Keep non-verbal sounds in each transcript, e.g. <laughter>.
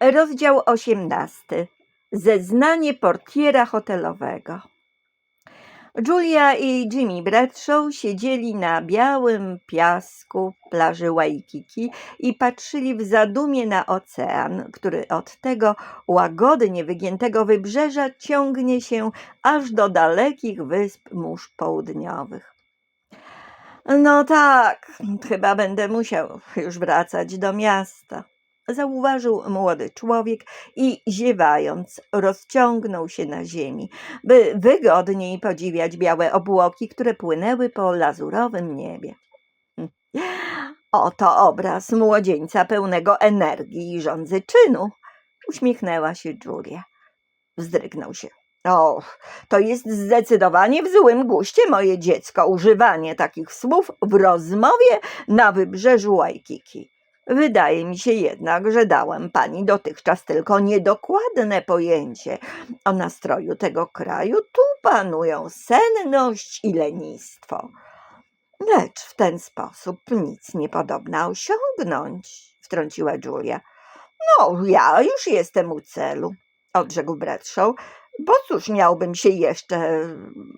Rozdział osiemnasty. Zeznanie portiera hotelowego. Julia i Jimmy Bradshaw siedzieli na białym piasku plaży Waikiki i patrzyli w zadumie na ocean, który od tego łagodnie wygiętego wybrzeża ciągnie się aż do dalekich wysp mórz południowych. No tak, chyba będę musiał już wracać do miasta, zauważył młody człowiek i ziewając rozciągnął się na ziemi, by wygodniej podziwiać białe obłoki, które płynęły po lazurowym niebie. <laughs> Oto obraz młodzieńca pełnego energii i żądzy czynu, uśmiechnęła się Julia. Wzdrygnął się. O, to jest zdecydowanie w złym guście, moje dziecko, używanie takich słów w rozmowie na wybrzeżu Waikiki. Wydaje mi się jednak, że dałem pani dotychczas tylko niedokładne pojęcie o nastroju tego kraju. Tu panują senność i lenistwo. Lecz w ten sposób nic nie podobna osiągnąć, wtrąciła Julia. No, ja już jestem u celu, odrzekł Bradshaw. Bo cóż miałbym się jeszcze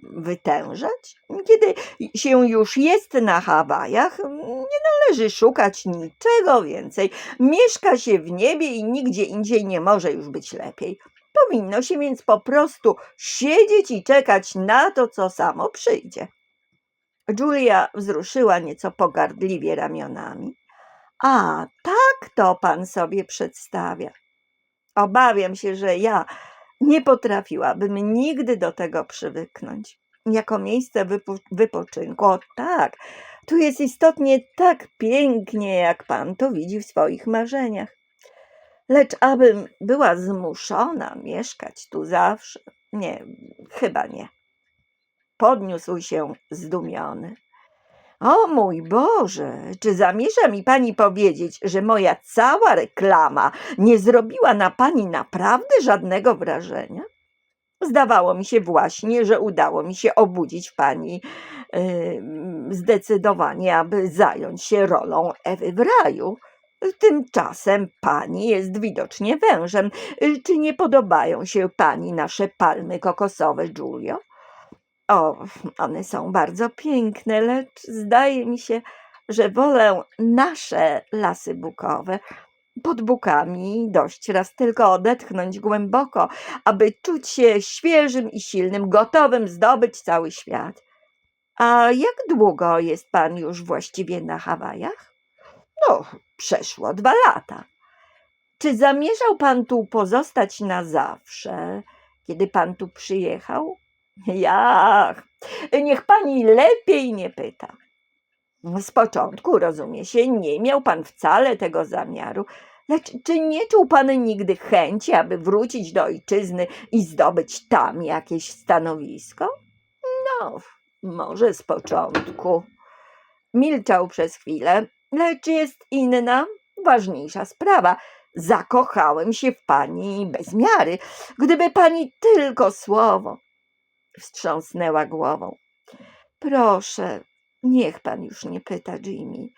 wytężać? Kiedy się już jest na Hawajach, nie należy szukać niczego więcej. Mieszka się w niebie i nigdzie indziej nie może już być lepiej. Powinno się więc po prostu siedzieć i czekać na to, co samo przyjdzie. Julia wzruszyła nieco pogardliwie ramionami. A, tak to pan sobie przedstawia. Obawiam się, że ja nie potrafiłabym nigdy do tego przywyknąć. Jako miejsce wypo- wypoczynku, o tak, tu jest istotnie tak pięknie, jak pan to widzi w swoich marzeniach. Lecz abym była zmuszona mieszkać tu zawsze, nie, chyba nie. Podniósł się zdumiony. O mój Boże, czy zamierza mi pani powiedzieć, że moja cała reklama nie zrobiła na pani naprawdę żadnego wrażenia? Zdawało mi się właśnie, że udało mi się obudzić pani yy, zdecydowanie, aby zająć się rolą Ewy w raju. Tymczasem pani jest widocznie wężem. Czy nie podobają się pani nasze palmy kokosowe, Julio? O, one są bardzo piękne, lecz zdaje mi się, że wolę nasze lasy bukowe. Pod bukami dość raz tylko odetchnąć głęboko, aby czuć się świeżym i silnym, gotowym zdobyć cały świat. A jak długo jest pan już właściwie na Hawajach? No, przeszło dwa lata. Czy zamierzał pan tu pozostać na zawsze, kiedy pan tu przyjechał? Jak? Niech pani lepiej nie pyta. Z początku, rozumie się, nie miał pan wcale tego zamiaru, lecz czy nie czuł pan nigdy chęci, aby wrócić do ojczyzny i zdobyć tam jakieś stanowisko? No, może z początku. Milczał przez chwilę, lecz jest inna, ważniejsza sprawa. Zakochałem się w pani bez miary. Gdyby pani tylko słowo wstrząsnęła głową. Proszę, niech pan już nie pyta, Jimmy.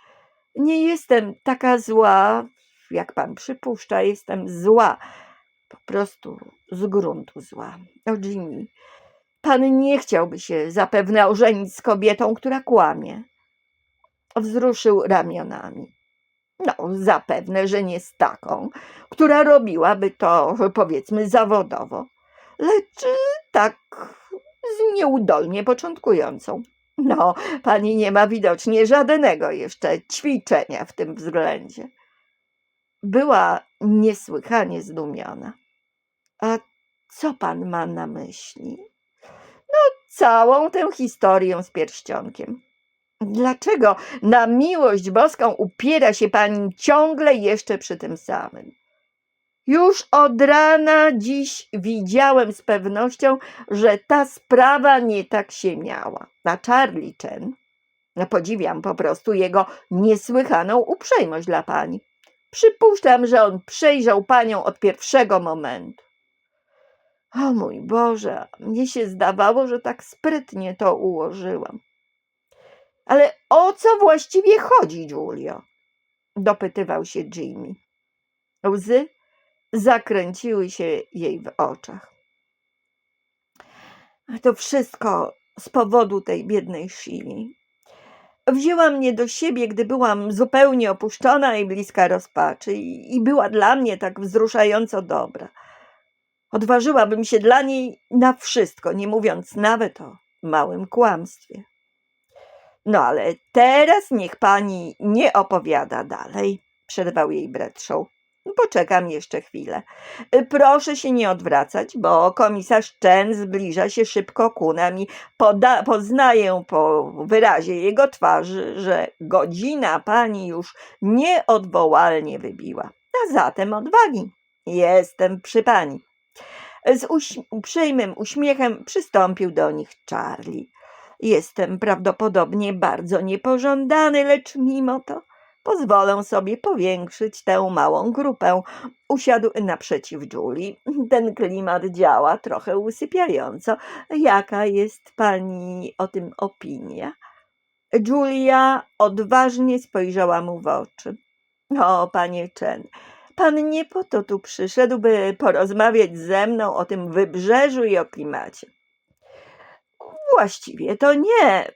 Nie jestem taka zła, jak pan przypuszcza, jestem zła. Po prostu z gruntu zła. O, Jimmy, pan nie chciałby się zapewne ożenić z kobietą, która kłamie. Wzruszył ramionami. No, zapewne, że nie z taką, która robiłaby to, powiedzmy, zawodowo. Lecz tak z nieudolnie początkującą. No, pani nie ma widocznie żadnego jeszcze ćwiczenia w tym względzie. Była niesłychanie zdumiona. A co pan ma na myśli? No, całą tę historię z pierścionkiem. Dlaczego na miłość boską upiera się pani ciągle jeszcze przy tym samym? Już od rana dziś widziałem z pewnością, że ta sprawa nie tak się miała. A Charlie Chen, podziwiam po prostu jego niesłychaną uprzejmość dla pani. Przypuszczam, że on przejrzał panią od pierwszego momentu. O mój Boże, mnie się zdawało, że tak sprytnie to ułożyłam. Ale o co właściwie chodzi, Julio? dopytywał się Jimmy. Łzy zakręciły się jej w oczach. To wszystko z powodu tej biednej Shili. Wzięła mnie do siebie, gdy byłam zupełnie opuszczona i bliska rozpaczy, i, była dla mnie tak wzruszająco dobra. Odważyłabym się dla niej na wszystko, nie mówiąc nawet o małym kłamstwie. No ale teraz niech pani nie opowiada dalej, przerwał jej Bradshaw. Poczekam jeszcze chwilę. Proszę się nie odwracać, bo komisarz Chen zbliża się szybko ku nam i poda- poznaję po wyrazie jego twarzy, że godzina pani już nieodwołalnie wybiła. A zatem odwagi. Jestem przy pani. Z uś- uprzejmym uśmiechem przystąpił do nich Charlie. Jestem prawdopodobnie bardzo niepożądany, lecz mimo to pozwolę sobie powiększyć tę małą grupę. Usiadł naprzeciw Julii. Ten klimat działa trochę usypiająco. Jaka jest pani o tym opinia? Julia odważnie spojrzała mu w oczy. O, panie Chen, pan nie po to tu przyszedł, by porozmawiać ze mną o tym wybrzeżu i o klimacie. Właściwie to nie,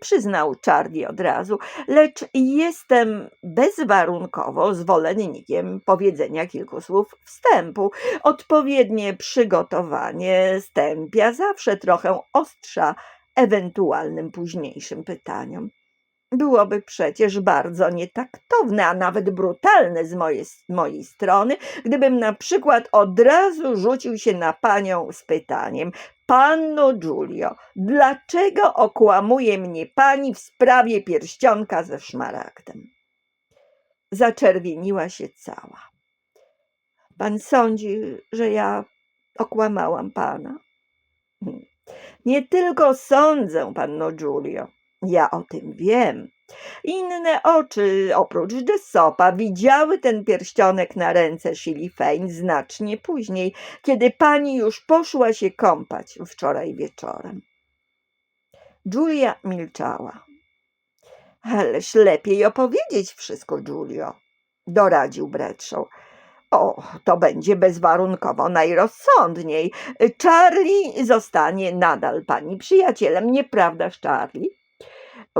przyznał Charlie od razu, lecz jestem bezwarunkowo zwolennikiem powiedzenia kilku słów wstępu. Odpowiednie przygotowanie stępia zawsze trochę ostrza ewentualnym późniejszym pytaniom. Byłoby przecież bardzo nietaktowne, a nawet brutalne z mojej, z mojej strony, gdybym na przykład od razu rzucił się na panią z pytaniem: Panno Giulio, dlaczego okłamuje mnie pani w sprawie pierścionka ze szmaragdem? Zaczerwieniła się cała. Pan sądzi, że ja okłamałam pana? Hmm. Nie tylko sądzę, panno Giulio. Ja o tym wiem. Inne oczy, oprócz Jessopa, widziały ten pierścionek na ręce Shilly Fein znacznie później, kiedy pani już poszła się kąpać wczoraj wieczorem. Julia milczała. Ależ lepiej opowiedzieć wszystko, Julio, doradził Bradshaw. O, to będzie bezwarunkowo najrozsądniej. Charlie zostanie nadal pani przyjacielem, nieprawdaż, Charlie?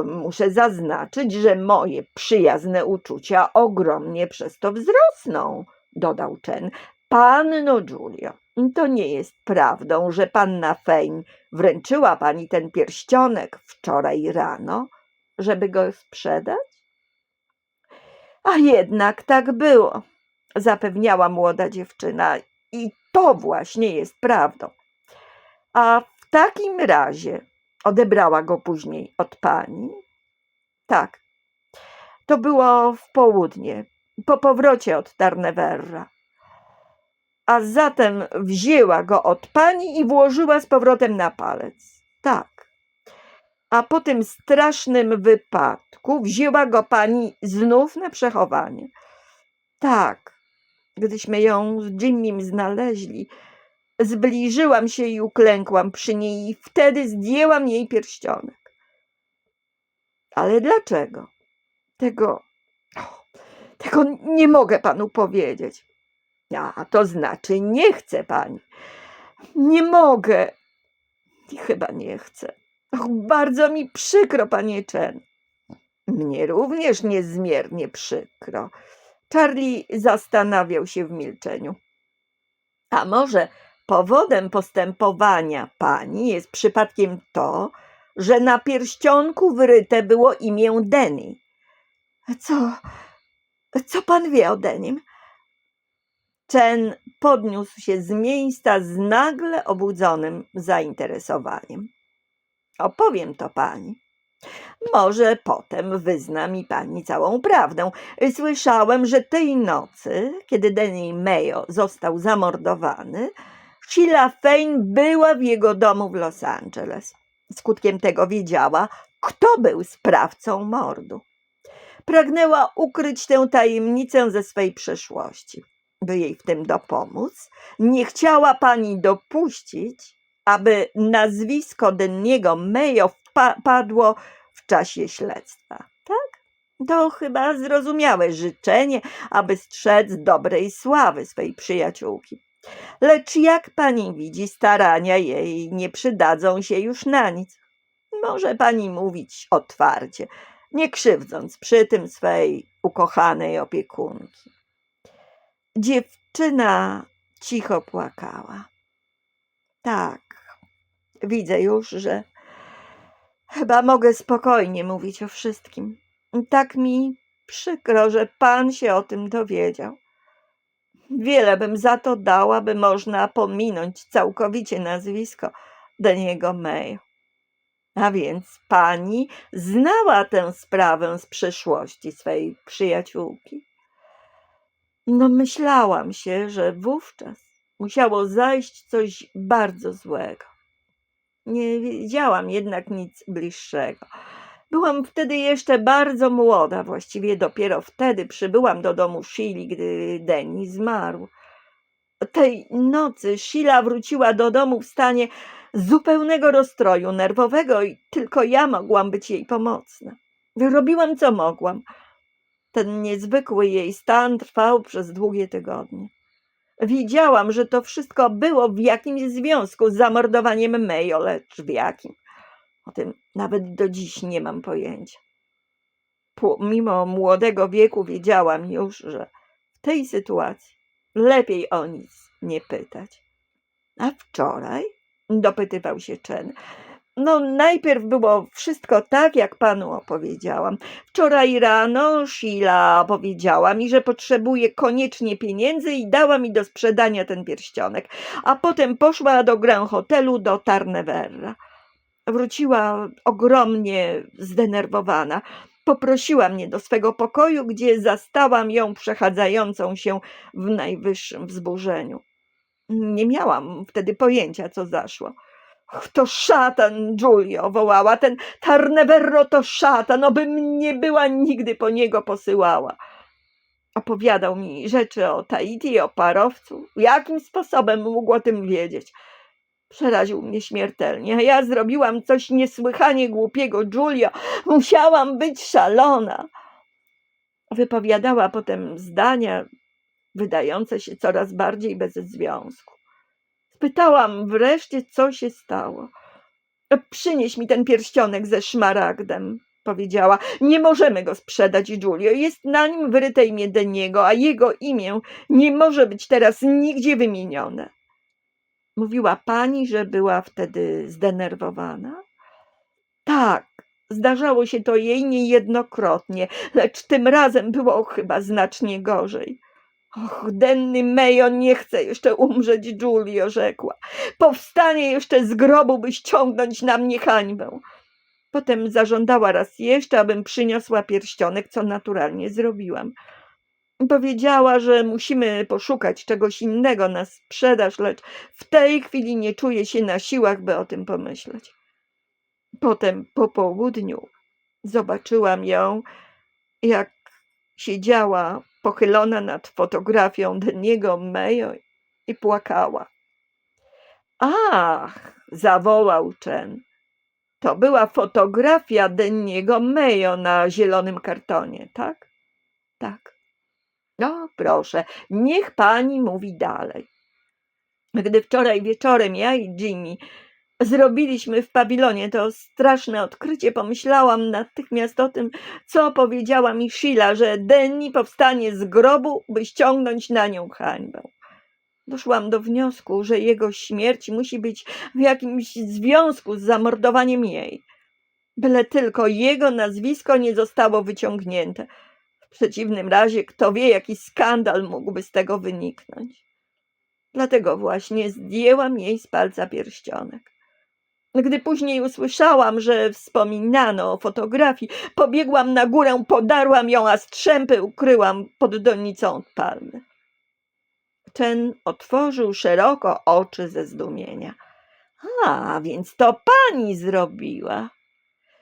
Muszę zaznaczyć, że moje przyjazne uczucia ogromnie przez to wzrosną, dodał Chen. Panno Giulio, to nie jest prawdą, że panna Fein wręczyła pani ten pierścionek wczoraj rano, żeby go sprzedać? A jednak tak było, zapewniała młoda dziewczyna, i to właśnie jest prawdą. A w takim razie odebrała go później od pani? Tak. To było w południe, po powrocie od Tarneverra. A zatem wzięła go od pani i włożyła z powrotem na palec. Tak. A po tym strasznym wypadku wzięła go pani znów na przechowanie. Tak. Gdyśmy ją z Jimmym znaleźli, Zbliżyłam się i uklękłam przy niej i wtedy zdjęłam jej pierścionek. Ale dlaczego? Tego, tego nie mogę panu powiedzieć. A to znaczy nie chce pani. Nie mogę. Chyba nie chcę. Och, bardzo mi przykro, panie Chen. Mnie również niezmiernie przykro. Charlie zastanawiał się w milczeniu. A może Powodem postępowania pani jest przypadkiem to, że na pierścionku wyryte było imię Denny. Co? Co pan wie o Denim? Chen podniósł się z miejsca z nagle obudzonym zainteresowaniem. Opowiem to pani. Może potem wyzna mi pani całą prawdę. Słyszałem, że tej nocy, kiedy Denny Mayo został zamordowany, Sheila Fein była w jego domu w Los Angeles. Skutkiem tego wiedziała, kto był sprawcą mordu. Pragnęła ukryć tę tajemnicę ze swej przeszłości. By jej w tym dopomóc, nie chciała pani dopuścić, aby nazwisko Denniego Mayo padło w czasie śledztwa. Tak? To chyba zrozumiałe życzenie, aby strzec dobrej sławy swej przyjaciółki. Lecz jak pani widzi, starania jej nie przydadzą się już na nic. Może pani mówić otwarcie, nie krzywdząc przy tym swej ukochanej opiekunki. Dziewczyna cicho płakała. Tak, widzę już, że chyba mogę spokojnie mówić o wszystkim. Tak mi przykro, że pan się o tym dowiedział. Wiele bym za to dała, by można pominąć całkowicie nazwisko Deniego May. A więc pani znała tę sprawę z przyszłości swej przyjaciółki? No myślałam się, że wówczas musiało zajść coś bardzo złego. Nie wiedziałam jednak nic bliższego. Byłam wtedy jeszcze bardzo młoda, właściwie dopiero wtedy przybyłam do domu Shili, gdy Deni zmarł. Tej nocy Sheila wróciła do domu w stanie zupełnego rozstroju nerwowego i tylko ja mogłam być jej pomocna. Robiłam co mogłam. Ten niezwykły jej stan trwał przez długie tygodnie. Wiedziałam, że to wszystko było w jakimś związku z zamordowaniem Mayo, lecz w jakim. O tym nawet do dziś nie mam pojęcia. Mimo młodego wieku wiedziałam już, że w tej sytuacji lepiej o nic nie pytać. A wczoraj? dopytywał się Chen. No, najpierw było wszystko tak, jak panu opowiedziałam. Wczoraj rano Sheila powiedziała mi, że potrzebuje koniecznie pieniędzy i dała mi do sprzedania ten pierścionek, a potem poszła do Grand Hotelu do Tarneverra. Wróciła ogromnie zdenerwowana. Poprosiła mnie do swego pokoju, gdzie zastałam ją przechadzającą się w najwyższym wzburzeniu. Nie miałam wtedy pojęcia, co zaszło. To szatan, Giulio, wołała. Ten Tarneverro to szatan, obym nie była nigdy po niego posyłała. Opowiadał mi rzeczy o Tahiti o parowcu. Jakim sposobem mógł o tym wiedzieć? Przeraził mnie śmiertelnie. Ja zrobiłam coś niesłychanie głupiego, Giulio. Musiałam być szalona. Wypowiadała potem zdania wydające się coraz bardziej bez związku. Spytałam wreszcie, co się stało. Przynieś mi ten pierścionek ze szmaragdem, powiedziała. Nie możemy go sprzedać, Giulio. Jest na nim wyryte imię Deniego, a jego imię nie może być teraz nigdzie wymienione. Mówiła pani, że była wtedy zdenerwowana? Tak, zdarzało się to jej niejednokrotnie, lecz tym razem było chyba znacznie gorzej. Och, denny Mejo nie chce jeszcze umrzeć, Giulio, rzekła. Powstanie jeszcze z grobu, by ściągnąć na mnie hańbę. Potem zażądała raz jeszcze, abym przyniosła pierścionek, co naturalnie zrobiłam. Powiedziała, że musimy poszukać czegoś innego na sprzedaż, lecz w tej chwili nie czuję się na siłach, by o tym pomyśleć. Potem po południu zobaczyłam ją, jak siedziała pochylona nad fotografią Deniego Mayo i płakała. Ach, zawołał Chen. To była fotografia Deniego Mayo na zielonym kartonie, tak? Tak. No, proszę, niech pani mówi dalej. Gdy wczoraj wieczorem ja i Jimmy zrobiliśmy w pawilonie to straszne odkrycie, pomyślałam natychmiast o tym, co powiedziała mi Sheila, że Denny powstanie z grobu, by ściągnąć na nią hańbę. Doszłam do wniosku, że jego śmierć musi być w jakimś związku z zamordowaniem jej. Byle tylko jego nazwisko nie zostało wyciągnięte. W przeciwnym razie, kto wie, jaki skandal mógłby z tego wyniknąć. Dlatego właśnie zdjęłam jej z palca pierścionek. Gdy później usłyszałam, że wspominano o fotografii, pobiegłam na górę, podarłam ją, a strzępy ukryłam pod donicą od palmy. Ten otworzył szeroko oczy ze zdumienia. A, więc to pani zrobiła.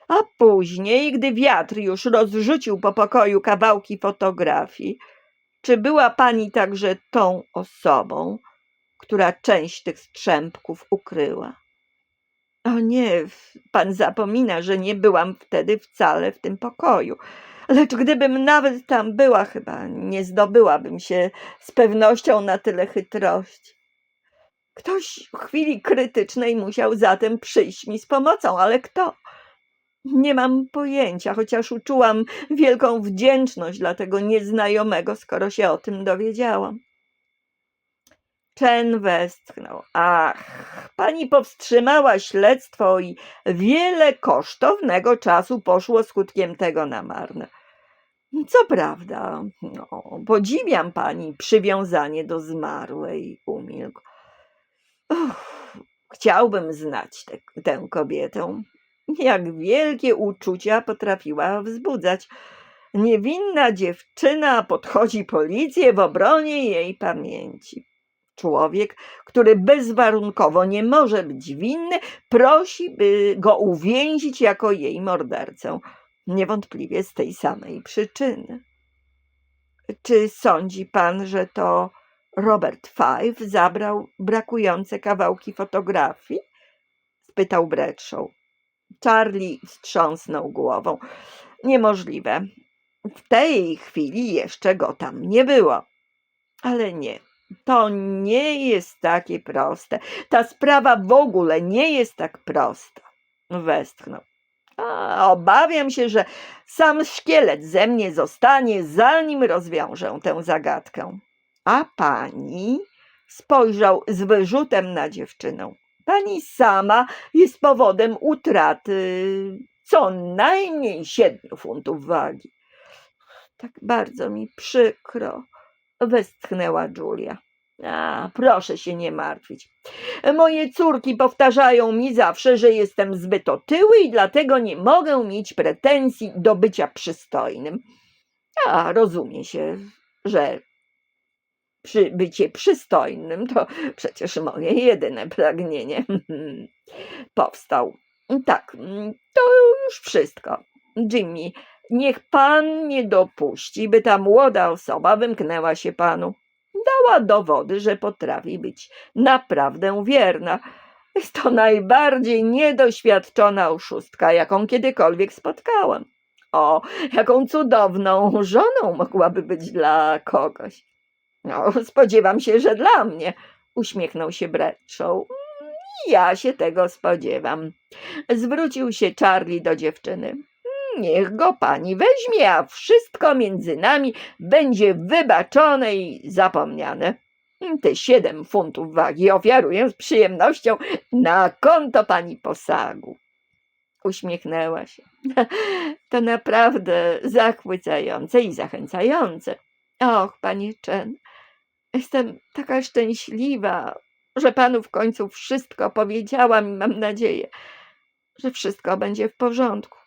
A później, gdy wiatr już rozrzucił po pokoju kawałki fotografii, czy była pani także tą osobą, która część tych strzępków ukryła? O nie, pan zapomina, że nie byłam wtedy wcale w tym pokoju. lecz gdybym nawet tam była, chyba nie zdobyłabym się z pewnością na tyle chytrości. Ktoś w chwili krytycznej musiał zatem przyjść mi z pomocą, ale kto? Nie mam pojęcia, chociaż uczułam wielką wdzięczność dla tego nieznajomego, skoro się o tym dowiedziałam. Chen westchnął. Ach, pani powstrzymała śledztwo i wiele kosztownego czasu poszło skutkiem tego na marne. Co prawda, no, podziwiam pani przywiązanie do zmarłej, umilkł. Chciałbym znać te, tę kobietę. Jak wielkie uczucia potrafiła wzbudzać. Niewinna dziewczyna podchodzi policję w obronie jej pamięci. Człowiek, który bezwarunkowo nie może być winny, prosi, by go uwięzić jako jej mordercę. Niewątpliwie z tej samej przyczyny. Czy sądzi pan, że to Robert Five zabrał brakujące kawałki fotografii? spytał Bradshaw. Charlie wstrząsnął głową. Niemożliwe. W tej chwili jeszcze go tam nie było. Ale nie, to nie jest takie proste. Ta sprawa w ogóle nie jest tak prosta. Westchnął. A, obawiam się, że sam szkielet ze mnie zostanie, zanim rozwiążę tę zagadkę. A pani spojrzał z wyrzutem na dziewczynę. Pani sama jest powodem utraty co najmniej siedmiu funtów wagi. Tak bardzo mi przykro, westchnęła Julia. A, proszę się nie martwić. Moje córki powtarzają mi zawsze, że jestem zbyt otyły i dlatego nie mogę mieć pretensji do bycia przystojnym. A rozumie się, że przy bycie przystojnym to przecież moje jedyne pragnienie. <laughs> Powstał. Tak, to już wszystko. Jimmy, niech pan nie dopuści, by ta młoda osoba wymknęła się panu. Dała dowody, że potrafi być naprawdę wierna. Jest to najbardziej niedoświadczona oszustka, jaką kiedykolwiek spotkałam. O, jaką cudowną żoną mogłaby być dla kogoś. No, spodziewam się, że dla mnie, uśmiechnął się Bradshaw. Ja się tego spodziewam. Zwrócił się Charlie do dziewczyny. Niech go pani weźmie, a wszystko między nami będzie wybaczone i zapomniane. Te siedem funtów wagi ofiaruję z przyjemnością na konto pani posagu. Uśmiechnęła się. <laughs> To naprawdę zachwycające i zachęcające. Och, panie Chen, jestem taka szczęśliwa, że panu w końcu wszystko powiedziałam i mam nadzieję, że wszystko będzie w porządku.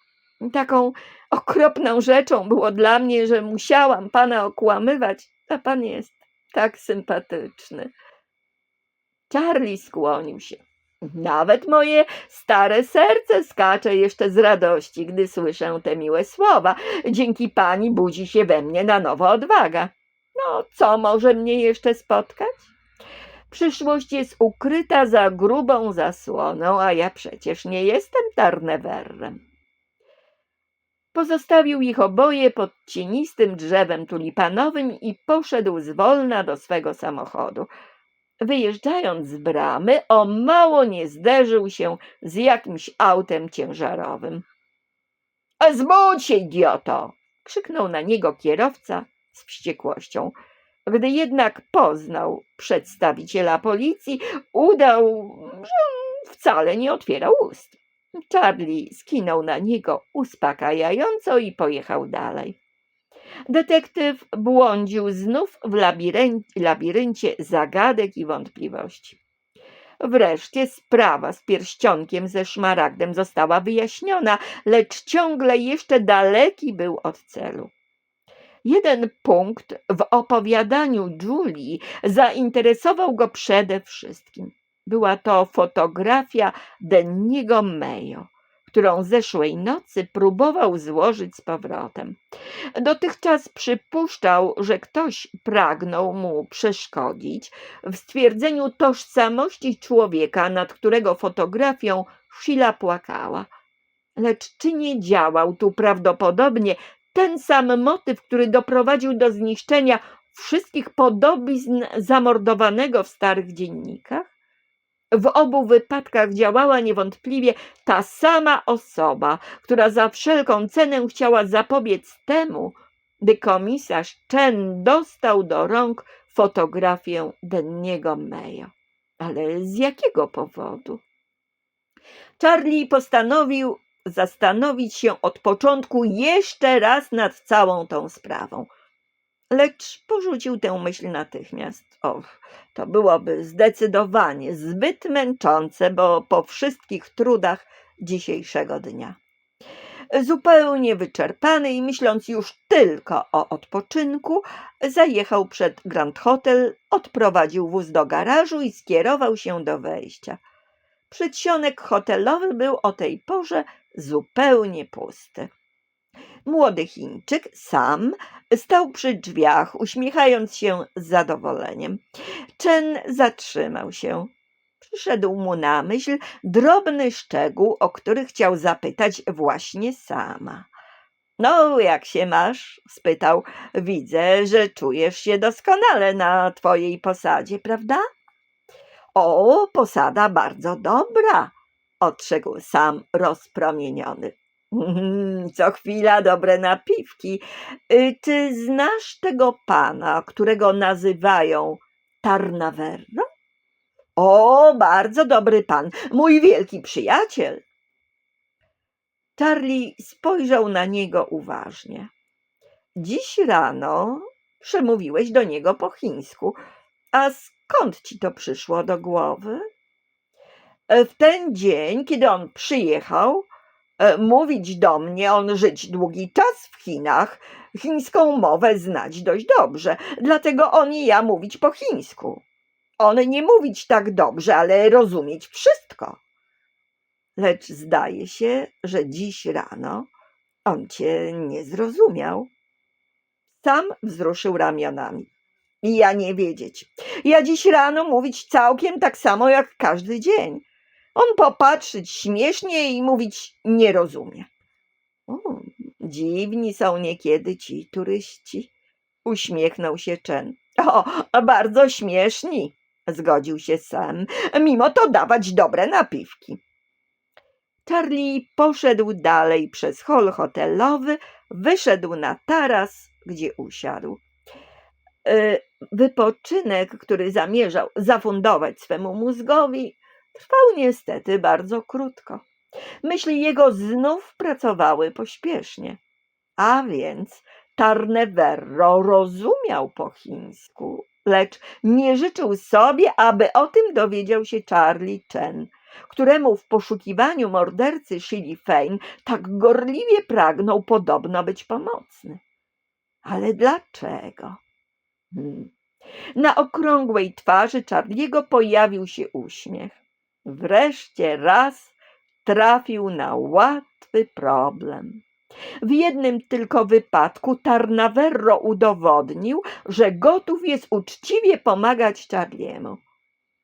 Taką okropną rzeczą było dla mnie, że musiałam pana okłamywać, a pan jest tak sympatyczny. Charlie skłonił się. Nawet moje stare serce skacze jeszcze z radości, gdy słyszę te miłe słowa. Dzięki pani budzi się we mnie na nowo odwaga. No, co może mnie jeszcze spotkać? Przyszłość jest ukryta za grubą zasłoną, a ja przecież nie jestem Tarnewerrem. Pozostawił ich oboje pod cienistym drzewem tulipanowym i poszedł zwolna do swego samochodu. Wyjeżdżając z bramy, o mało nie zderzył się z jakimś autem ciężarowym. – Zbudź się, idioto! – krzyknął na niego kierowca z wściekłością. Gdy jednak poznał przedstawiciela policji, udał, że wcale nie otwierał ust. Charlie skinął na niego uspokajająco i pojechał dalej. Detektyw błądził znów w labiryncie zagadek i wątpliwości. Wreszcie sprawa z pierścionkiem ze szmaragdem została wyjaśniona, lecz ciągle jeszcze daleki był od celu. Jeden punkt w opowiadaniu Julii zainteresował go przede wszystkim. Była to fotografia Denniego Mayo, którą zeszłej nocy próbował złożyć z powrotem. Dotychczas przypuszczał, że ktoś pragnął mu przeszkodzić w stwierdzeniu tożsamości człowieka, nad którego fotografią Sheila płakała. Lecz czy nie działał tu prawdopodobnie ten sam motyw, który doprowadził do zniszczenia wszystkich podobizn zamordowanego w starych dziennikach? W obu wypadkach działała niewątpliwie ta sama osoba, która za wszelką cenę chciała zapobiec temu, by komisarz Chen dostał do rąk fotografię Denniego Mayo. Ale z jakiego powodu? Charlie postanowił zastanowić się od początku jeszcze raz nad całą tą sprawą. Lecz porzucił tę myśl natychmiast. Och, to byłoby zdecydowanie zbyt męczące, bo po wszystkich trudach dzisiejszego dnia. Zupełnie wyczerpany i myśląc już tylko o odpoczynku, zajechał przed Grand Hotel, odprowadził wóz do garażu i skierował się do wejścia. Przedsionek hotelowy był o tej porze zupełnie pusty. Młody Chińczyk sam stał przy drzwiach, uśmiechając się z zadowoleniem. Chen zatrzymał się. Przyszedł mu na myśl drobny szczegół, o który chciał zapytać właśnie sama. No, jak się masz? spytał. Widzę, że czujesz się doskonale na twojej posadzie, prawda? O, posada bardzo dobra, odrzekł sam rozpromieniony. "Mhm, Co chwila dobre napiwki. Ty znasz tego pana, którego nazywają Tarnaverno? O, bardzo dobry pan, mój wielki przyjaciel. Charlie spojrzał na niego uważnie. Dziś rano przemówiłeś do niego po chińsku. A skąd ci to przyszło do głowy? E, W ten dzień, kiedy on przyjechał, e, mówić do mnie, on żyć długi czas w Chinach, chińską mowę znać dość dobrze, dlatego on i ja mówić po chińsku. On nie mówić tak dobrze, ale rozumieć wszystko. Lecz zdaje się, że dziś rano on cię nie zrozumiał. Sam wzruszył ramionami. Ja nie wiedzieć. Ja dziś rano mówić całkiem tak samo jak każdy dzień. On popatrzeć śmiesznie i mówić nie rozumie. O, dziwni są niekiedy ci turyści. Uśmiechnął się Chen. O, bardzo śmieszni, zgodził się Sam. Mimo to dawać dobre napiwki. Charlie poszedł dalej przez hol hotelowy, wyszedł na taras, gdzie usiadł. E, Wypoczynek, który zamierzał zafundować swemu mózgowi, trwał niestety bardzo krótko. Myśli jego znów pracowały pośpiesznie. A więc Tarneverro rozumiał po chińsku, lecz nie życzył sobie, aby o tym dowiedział się Charlie Chen, któremu w poszukiwaniu mordercy Shili Fein tak gorliwie pragnął podobno być pomocny. Ale dlaczego? Hmm. Na okrągłej twarzy Charliego pojawił się uśmiech. Wreszcie raz trafił na łatwy problem. W jednym tylko wypadku Tarnaverro udowodnił, że gotów jest uczciwie pomagać Charliemu.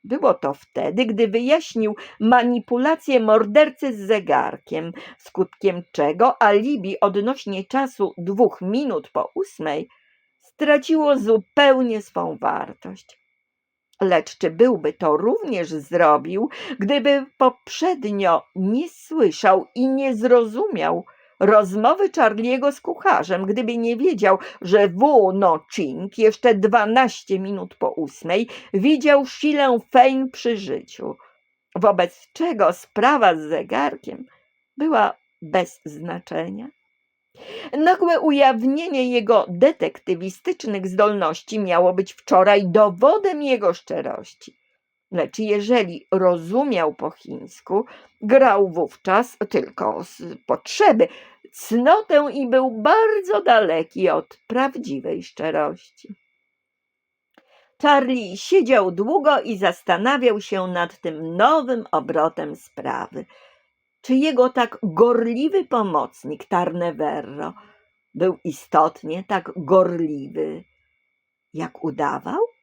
Było to wtedy, gdy wyjaśnił manipulację mordercy z zegarkiem, skutkiem czego alibi odnośnie czasu dwóch minut po ósmej straciło zupełnie swą wartość. Lecz czy byłby to również zrobił, gdyby poprzednio nie słyszał i nie zrozumiał rozmowy Charliego z kucharzem, gdyby nie wiedział, że Wu No Ching jeszcze dwanaście minut po ósmej widział Shilę Fein przy życiu, wobec czego sprawa z zegarkiem była bez znaczenia. Nagłe ujawnienie jego detektywistycznych zdolności miało być wczoraj dowodem jego szczerości. Lecz jeżeli rozumiał po chińsku, grał wówczas tylko z potrzeby cnotę i był bardzo daleki od prawdziwej szczerości. Charlie siedział długo i zastanawiał się nad tym nowym obrotem sprawy. Czy jego tak gorliwy pomocnik Tarneverro był istotnie tak gorliwy, jak udawał?